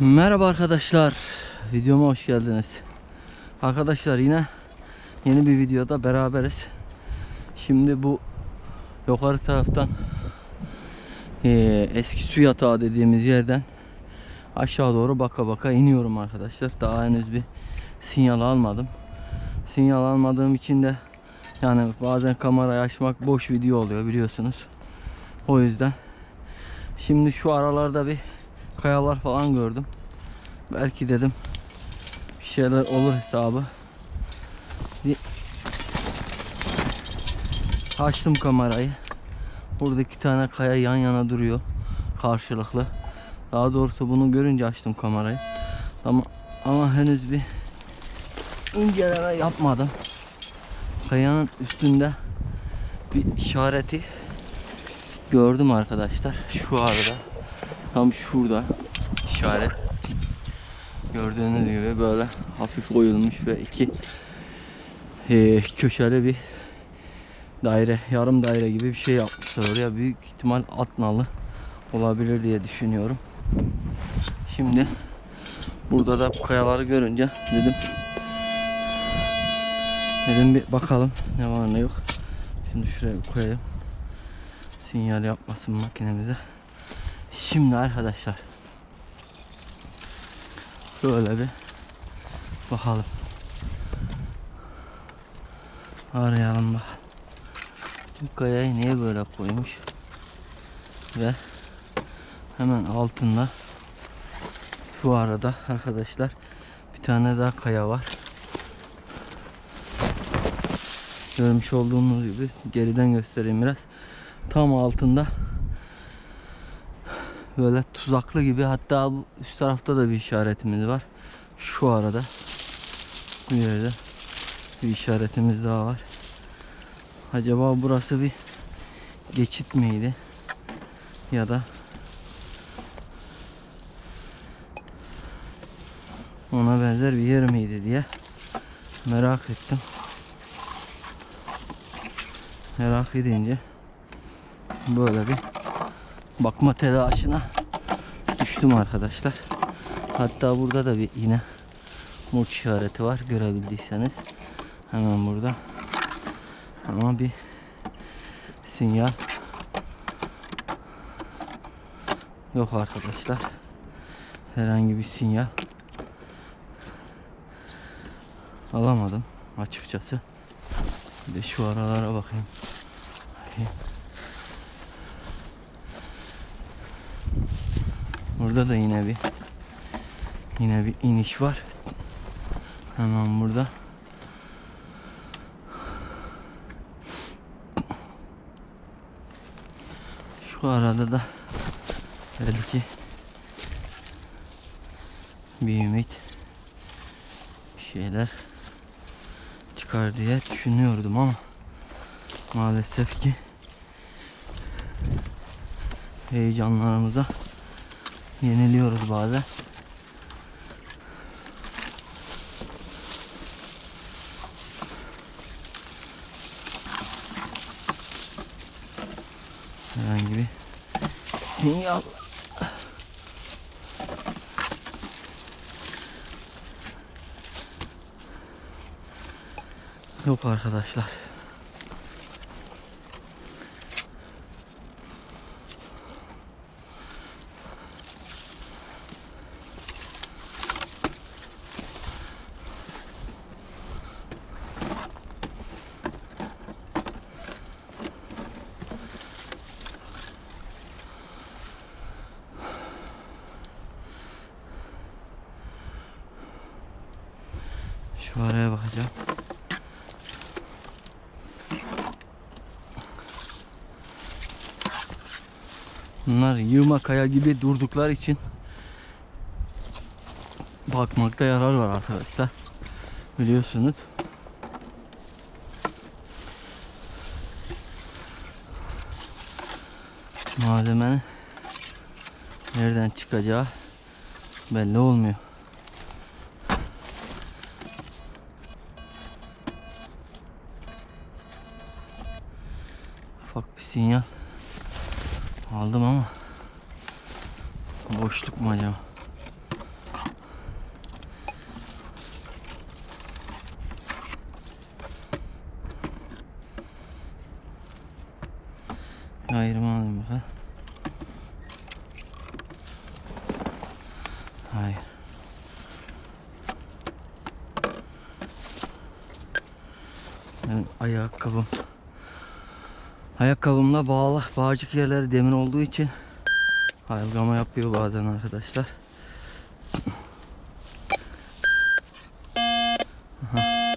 Merhaba arkadaşlar. Videoma hoş geldiniz. Arkadaşlar yine yeni bir videoda beraberiz. Şimdi bu yukarı taraftan eee, eski su yatağı dediğimiz yerden aşağı doğru baka baka iniyorum arkadaşlar. Daha henüz bir sinyal almadım. Sinyal almadığım için de yani bazen kamerayı açmak boş video oluyor biliyorsunuz. O yüzden şimdi şu aralarda bir kayalar falan gördüm. Belki dedim bir şeyler olur hesabı. Açtım kamerayı. Burada iki tane kaya yan yana duruyor. Karşılıklı. Daha doğrusu bunu görünce açtım kamerayı. Ama ama henüz bir inceleme yapmadım. Kayanın üstünde bir işareti gördüm arkadaşlar. Şu arada. Tam şurada işaret. Gördüğünüz gibi böyle hafif oyulmuş ve iki eee, köşeli bir daire, yarım daire gibi bir şey yapmışlar oraya. Büyük ihtimal at nalı olabilir diye düşünüyorum. Şimdi burada da bu kayaları görünce dedim dedim bir bakalım ne var ne yok. Şimdi şuraya koyayım. Sinyal yapmasın makinemize. Şimdi arkadaşlar şöyle bir bakalım. Arayalım bak. Bu kayayı niye böyle koymuş? Ve hemen altında şu arada arkadaşlar bir tane daha kaya var. Görmüş olduğunuz gibi geriden göstereyim biraz. Tam altında böyle tuzaklı gibi hatta bu üst tarafta da bir işaretimiz var. Şu arada bu yerde bir işaretimiz daha var. Acaba burası bir geçit miydi? Ya da ona benzer bir yer miydi diye merak ettim. Merak edince böyle bir bakma telaşına düştüm arkadaşlar. Hatta burada da bir yine murç işareti var görebildiyseniz. Hemen burada. Ama bir sinyal yok arkadaşlar. Herhangi bir sinyal alamadım açıkçası. Bir de şu aralara bakayım. Bakayım. Burada da yine bir yine bir iniş var. Hemen burada. Şu arada da belki bir ümit bir şeyler çıkar diye düşünüyordum ama maalesef ki heyecanlarımıza yeniliyoruz bazen. Herhangi bir sinyal yok arkadaşlar. Şu araya bakacağım. Bunlar yığma kaya gibi durdukları için bakmakta yarar var arkadaşlar. Biliyorsunuz. Malzemenin nereden çıkacağı belli olmuyor. Sinyal aldım ama boşluk mu acaba? Ayakkabımla bağlı bağcık yerleri demir olduğu için hayalgama yapıyor bazen arkadaşlar. Aha.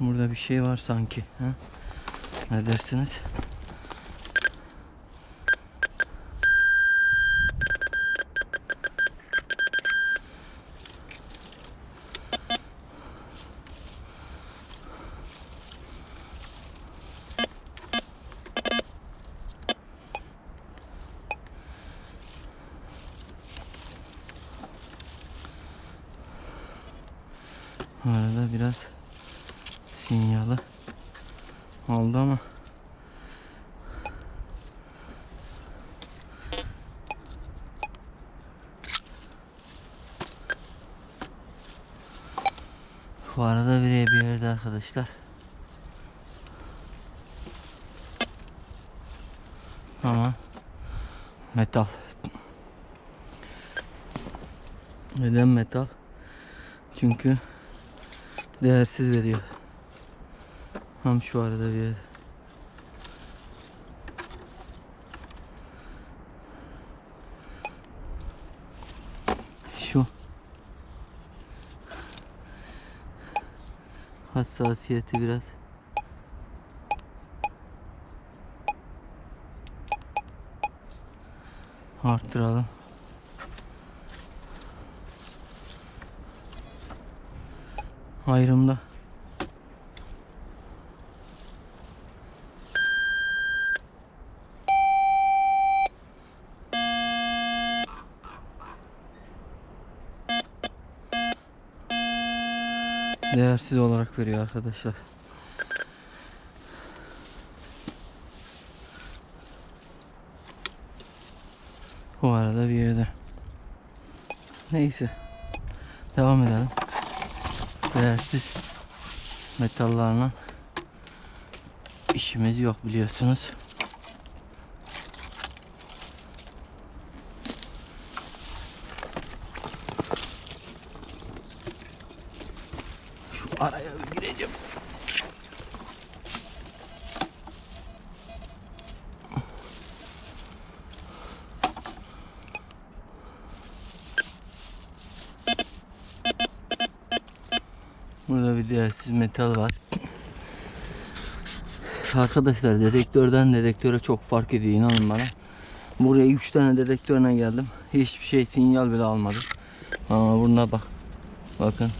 Burada bir şey var sanki. Ha? Ne dersiniz? Arada biraz sinyalı oldu ama Bu arada bir bir yerde arkadaşlar. Ama metal. Neden metal? Çünkü değersiz veriyor. Tam şu arada bir yer. Şu hassasiyeti biraz arttıralım. Ayrımda. Değersiz olarak veriyor arkadaşlar. Bu arada bir yerde. Neyse. Devam edelim. Değersiz metallarla işimiz yok biliyorsunuz. Şu araya bir gireceğim. Burada bir değersiz metal var. Arkadaşlar dedektörden dedektöre çok fark ediyor inanın bana. Buraya 3 tane dedektörle geldim. Hiçbir şey sinyal bile almadım. Ama bunda bak. Bakın.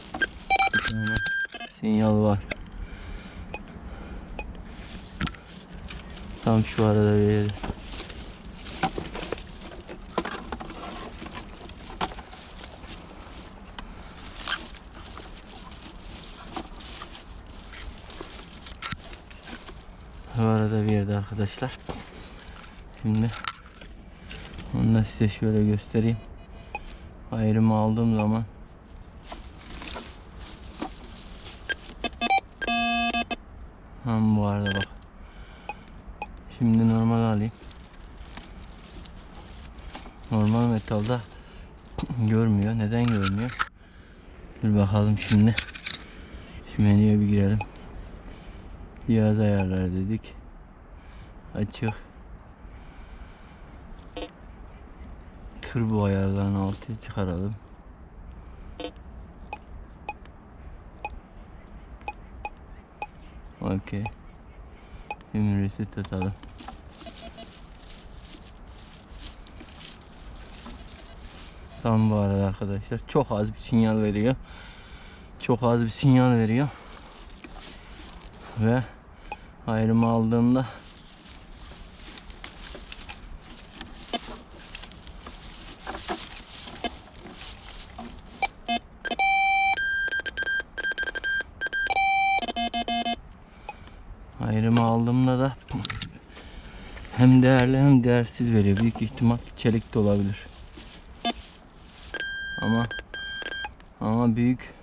Sinyal var. Tam şu arada bir yeri. Bu yerde arkadaşlar. Şimdi onu da size şöyle göstereyim. Ayrımı aldığım zaman Hem bu arada bak. Şimdi normal alayım. Normal metalda görmüyor. Neden görmüyor? Bir bakalım şimdi. Şimdi menüye bir girelim. Cihaz ayarlar dedik. Açık. Turbo ayarlarını altıya çıkaralım. Okey. Şimdi reset atalım. Tam bu arada arkadaşlar çok az bir sinyal veriyor. Çok az bir sinyal veriyor. Ve ayrımı aldığımda değersiz veriyor. Büyük ihtimal çelik de olabilir. Ama ama büyük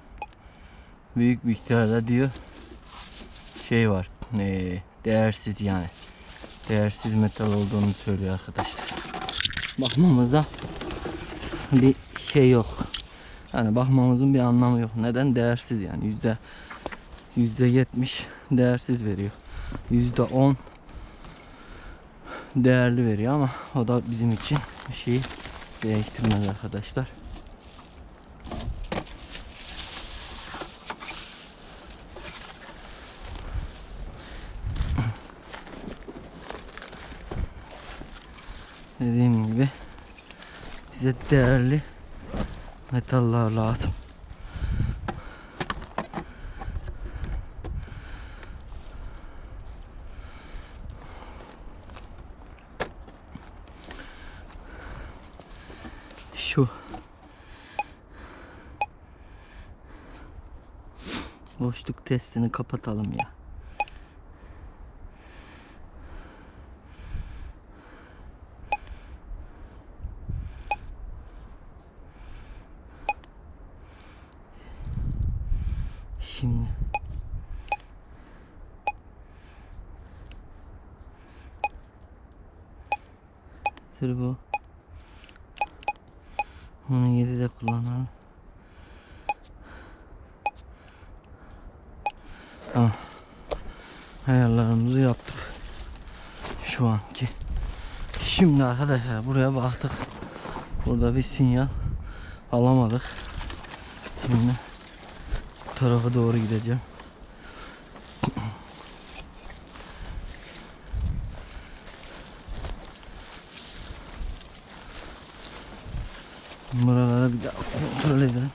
büyük miktarda diyor şey var. ee, değersiz yani. Değersiz metal olduğunu söylüyor arkadaşlar. Bakmamıza bir şey yok. Yani bakmamızın bir anlamı yok. Neden? Değersiz yani. Yüzde 70 değersiz veriyor. %10 değerli veriyor ama o da bizim için bir şeyi değiştirmez arkadaşlar. Dediğim gibi bize değerli metaller lazım. Şu boşluk testini kapatalım ya. Şimdi Turbo Bunu 7'de kullanalım. Ayarlarımızı yaptık. Şu anki. Şimdi arkadaşlar buraya baktık. Burada bir sinyal alamadık. Şimdi bu tarafa doğru gideceğim. Buralara bir daha kontrol edelim.